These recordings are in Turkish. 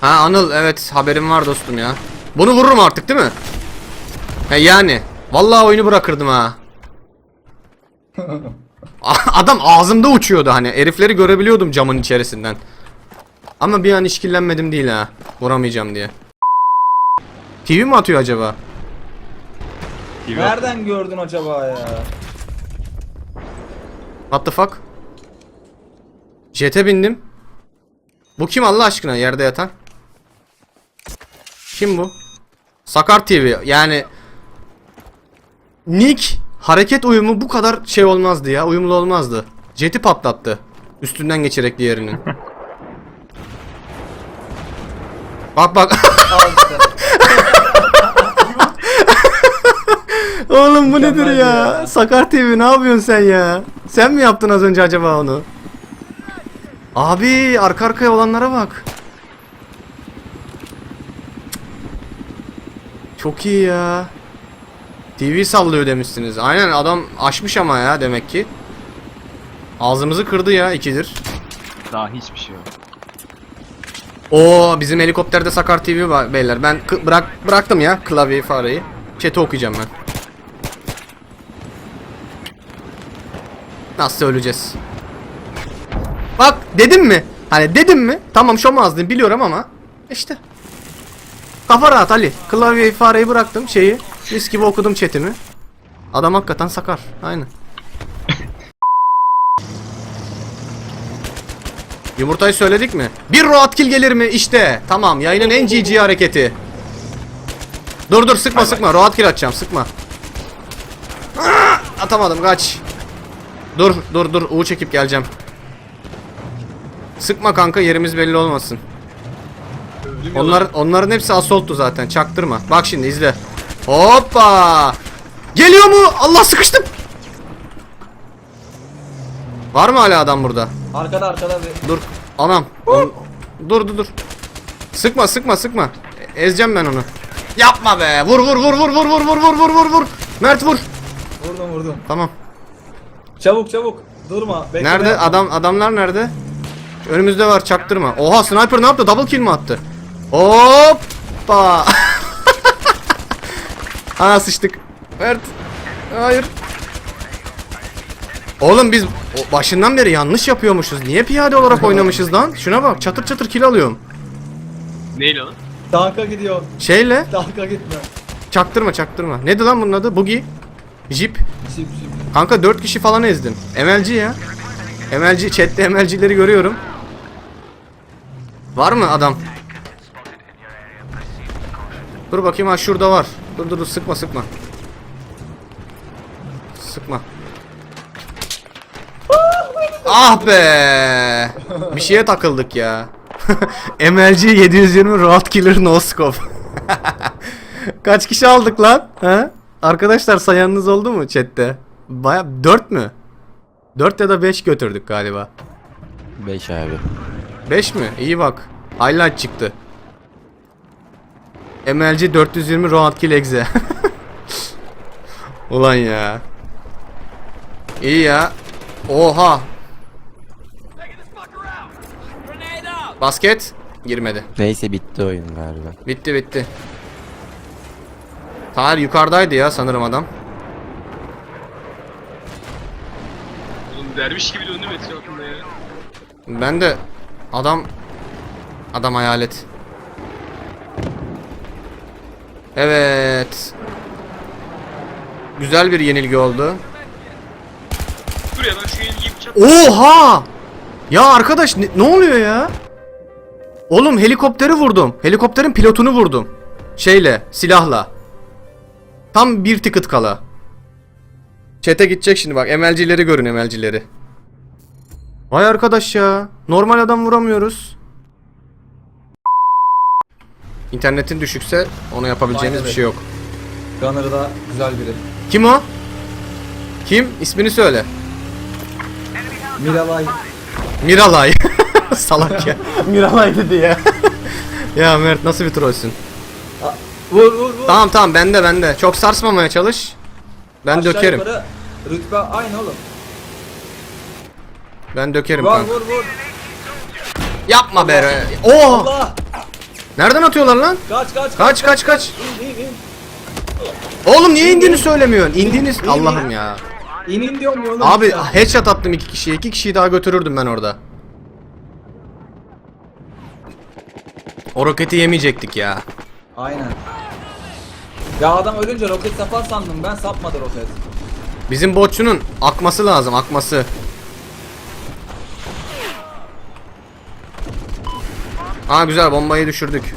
Ha Anıl evet haberim var dostum ya. Bunu vururum artık değil mi? He yani. Vallahi oyunu bırakırdım ha. Adam ağzımda uçuyordu hani. Herifleri görebiliyordum camın içerisinden. Ama bir an işkillenmedim değil ha. Vuramayacağım diye. TV mi atıyor acaba? Nereden gördün acaba ya? What the fuck? Jet'e bindim. Bu kim Allah aşkına yerde yatan? Kim bu? Sakar TV yani Nick hareket uyumu bu kadar şey olmazdı ya uyumlu olmazdı. Jet'i patlattı. Üstünden geçerek diğerinin. bak bak. Oğlum bu nedir ya? ya. Sakar TV ne yapıyorsun sen ya? Sen mi yaptın az önce acaba onu? Abi arka arkaya olanlara bak. Çok iyi ya. TV sallıyor demişsiniz. Aynen adam aşmış ama ya demek ki. Ağzımızı kırdı ya ikidir. Daha hiçbir şey yok. Oo bizim helikopterde Sakar TV var beyler. Ben bırak bıraktım ya klavyeyi fareyi. Chat'i okuyacağım ben. Nasıl öleceğiz? Bak dedim mi? Hani dedim mi? Tamam şomazdım biliyorum ama işte. Kafa rahat Ali. Klavyeyi fareyi bıraktım şeyi. Mis gibi okudum chat'imi. Adam hakikaten sakar. Aynen. Yumurtayı söyledik mi? Bir road kill gelir mi? İşte. Tamam yayının en GG hareketi. Dur dur sıkma sıkma. Road kill atacağım sıkma. Atamadım kaç. Dur dur dur U çekip geleceğim. Sıkma kanka yerimiz belli olmasın. Onlar onların hepsi assault'tu zaten. Çaktırma. Bak şimdi izle. Hoppa! Geliyor mu? Allah sıkıştım. Var mı hala adam burada? Arkada arkada bir. Dur. Anam. On- Dur dur dur. Sıkma sıkma sıkma. E- Ezeceğim ben onu. Yapma be. Vur vur vur vur vur vur vur vur vur vur vur. Mert vur. Vurdum vurdum. Tamam. Çabuk çabuk. Durma. Bekle Nerede? Adam adamlar nerede? Önümüzde var çaktırma. Oha sniper ne yaptı? Double kill mi attı? Hoppa. Aa sıçtık. Mert. Hayır. Oğlum biz başından beri yanlış yapıyormuşuz. Niye piyade olarak oynamışız lan? Şuna bak çatır çatır kill alıyorum. Neyle lan? Tanka gidiyor. Şeyle Tanka gitme. çaktırma çaktırma. Neydi lan bunun adı? Buggy. Jeep. Şip şip. Kanka 4 kişi falan ezdin. MLG ya. MLG chatte MLG'leri görüyorum. Var mı adam? Dur bakayım ha şurada var. Dur dur dur sıkma sıkma. Sıkma. ah be! Bir şeye takıldık ya. MLG 720 Road Killer No Scope. Kaç kişi aldık lan? Ha? Arkadaşlar sayanınız oldu mu chatte? Baya 4 mü? 4 ya da 5 götürdük galiba. 5 abi. 5 mi? İyi bak. Highlight çıktı. MLG 420 Round Kill Exe. Ulan ya. İyi ya. Oha. Basket girmedi. Neyse bitti oyun galiba. Bitti bitti. Tahir yukarıdaydı ya sanırım adam. Oğlum derviş gibi döndüm etrafında ya. Ben de adam adam hayalet. Evet. Güzel bir yenilgi oldu. Dur ya ben şu yenilgiyi bir çap... Oha! Ya arkadaş ne, ne oluyor ya? Oğlum helikopteri vurdum. Helikopterin pilotunu vurdum. Şeyle, silahla. Tam bir ticket kala. Çete gidecek şimdi bak. MLC'leri görün MLC'leri. Vay arkadaş ya. Normal adam vuramıyoruz. İnternetin düşükse ona yapabileceğimiz Aynen bir şey yok. Gunner da güzel biri. Kim o? Kim? İsmini söyle. Miralay. Miralay. Salak ya. Miralay dedi ya. ya Mert nasıl bir trollsün? Vur vur vur. Tamam tamam bende bende. Çok sarsmamaya çalış. Ben Aşağı dökerim. yukarı Rütbe aynı oğlum. Ben dökerim Vur kanka. vur vur. Yapma be. Oh! Allah. Nereden atıyorlar lan? Kaç kaç Kaç kaç kaç. İn in in. Oğlum niye indiğini söylemiyorsun? İndiğiniz Allah'ım ya. İn in diyorum ya oğlum. Abi Ya. headshot attım iki kişiye. iki kişiyi daha götürürdüm ben orada. O roketi yemeyecektik ya. Aynen. Ya adam ölünce roket sapar sandım ben sapmadı roket. Bizim botçunun akması lazım akması. Aa güzel bombayı düşürdük.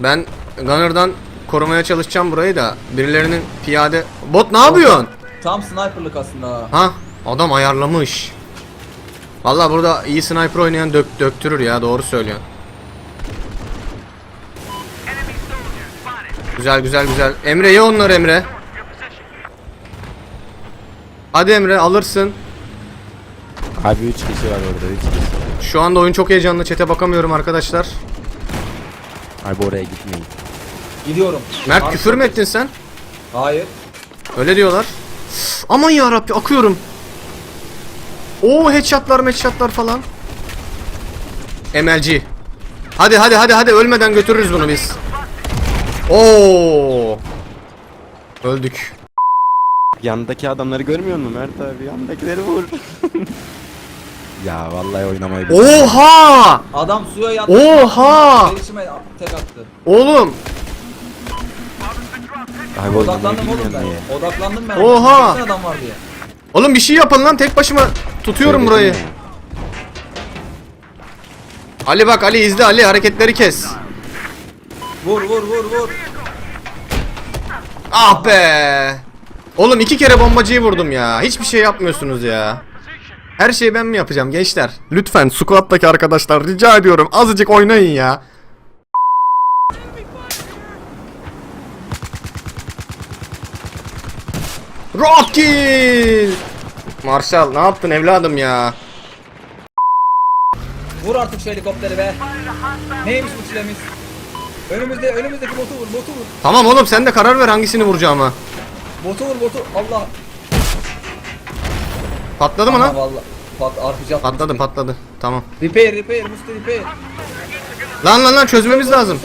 Ben Gunner'dan korumaya çalışacağım burayı da birilerinin piyade... Bot ne yapıyorsun? Tam sniperlık aslında ha. Adam ayarlamış. Vallahi burada iyi sniper oynayan dök döktürür ya doğru söylüyorsun. Güzel güzel güzel. Emre ye onları Emre. Hadi Emre alırsın. Abi 3 kişi var orada 3 kişi. Şu anda oyun çok heyecanlı. Çete bakamıyorum arkadaşlar. Abi oraya gitmeyin. Gidiyorum. Mert Abi- küfür mü ettin sen? Hayır. Öyle diyorlar. Aman ya Rabbi akıyorum. Oo headshotlar headshotlar falan. MLG. Hadi hadi hadi hadi ölmeden götürürüz bunu biz. Oo. Öldük. Yandaki adamları görmüyor musun Mert abi? Yandakileri vur. ya vallahi oynamayı bilmiyorum. Oha! Adam suya yattı. Oha! Gelişime tek attı. Oğlum Abi oynamayı Odaklandım oğlum bilmiyorum ben. ya. Odaklandım ben. Oha! Baksana adam var diye. Oğlum bir şey yapın lan tek başıma tutuyorum burayı. Söyledim Ali bak Ali izle Ali hareketleri kes. Vur vur vur vur. Ah be. Oğlum iki kere bombacıyı vurdum ya. Hiçbir şey yapmıyorsunuz ya. Her şeyi ben mi yapacağım gençler? Lütfen squad'daki arkadaşlar rica ediyorum azıcık oynayın ya. Rocky! Marshall ne yaptın evladım ya? Vur artık şu helikopteri be. Neymiş bu çilemiz? Önümüzde önümüzdeki botu vur botu vur. Tamam oğlum sen de karar ver hangisini vuracağıma. Botu vur botu. Allah. Patladı mı Aha, lan? Vallahi. Pat atmış. Patladı patladı. Tamam. Repair repair Musti repair. Lan lan lan çözmemiz lazım.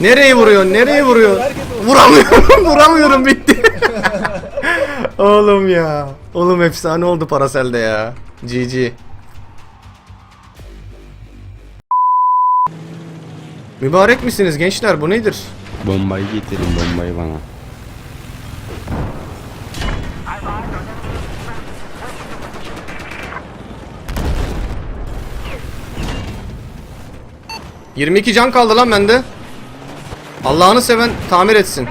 Nereye vuruyor? Nereye vuruyor? Vuramıyorum. Vuramıyorum bitti. Oğlum ya. Oğlum efsane oldu Paracelde ya. GG. Mübarek misiniz gençler? Bu nedir? Bombayı getirin bombayı bana. 22 can kaldı lan bende. Allah'ını seven tamir etsin.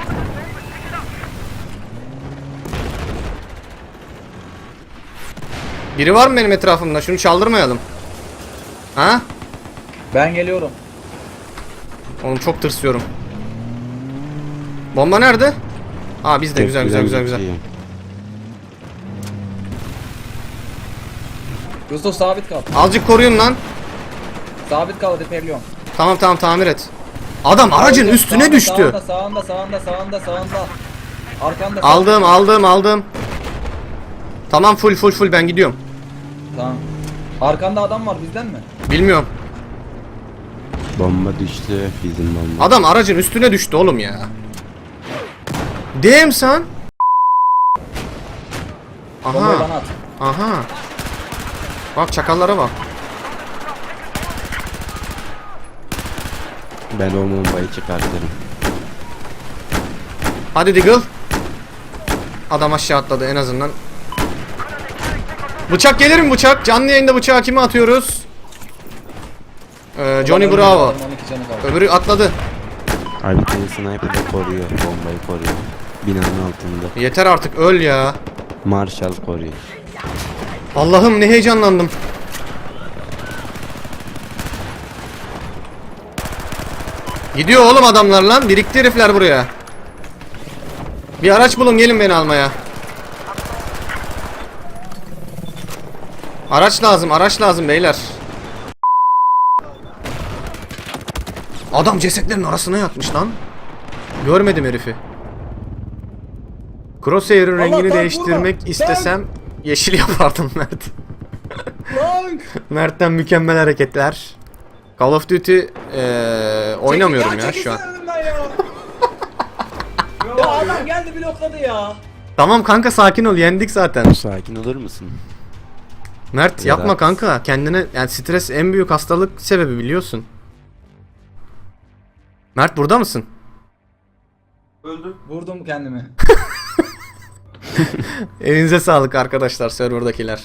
Biri var mı benim etrafımda? Şunu çaldırmayalım. Ha? Ben geliyorum. Oğlum çok tırsıyorum. Bomba nerede? Aa bizde güzel güzel güzel güzel. geçeyim. Yusuf sabit kal. Azıcık koruyun lan. Sabit kal repairliyorum. Tamam tamam tamir et. Adam aracın Sağında, üstüne sağında, düştü. Sağında sağında sağında sağında sağında. Arkanda. Aldım aldım aldım. Tamam full full full ben gidiyorum. Tamam. Arkanda adam var bizden mi? Bilmiyorum. Bomba düştü bizim bomba. Adam aracın üstüne düştü oğlum ya. Damn sen. Aha. Aha. Bak çakallara bak. Ben o bombayı çıkartırım. Hadi Diggle. Adam aşağı atladı en azından. Bıçak gelir mi bıçak? Canlı yayında bıçağı kime atıyoruz? Ee, Johnny Bravo. öldü, 12 canı kaldı. Öbürü atladı. Abi bir tane sniper de koruyor. Bombayı koruyor. Binanın altında. Yeter artık öl ya. Marshall koruyor. Allah'ım ne heyecanlandım. Gidiyor oğlum adamlar lan. Birikti herifler buraya. Bir araç bulun gelin beni almaya. Araç lazım, araç lazım beyler. Adam cesetlerin arasına yatmış lan. Görmedim herifi. Crosshair'ın rengini tank değiştirmek burada. istesem yeşil yapardım Mert. Mert'ten mükemmel hareketler. Call of Duty eee, oynamıyorum ya şu an. ya. ya adam geldi blokladı ya. Tamam kanka sakin ol yendik zaten. Sakin olur musun? Mert Ya yapma da- kanka kendine yani stres en büyük hastalık sebebi biliyorsun. Mert burada mısın? Vurdum kendimi. Elinize sağlık arkadaşlar serverdakiler.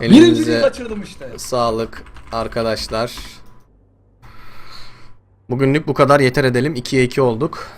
Birinciliği Elinize kaçırdım işte. sağlık arkadaşlar. Bugünlük bu kadar yeter edelim. 2'ye 2 olduk.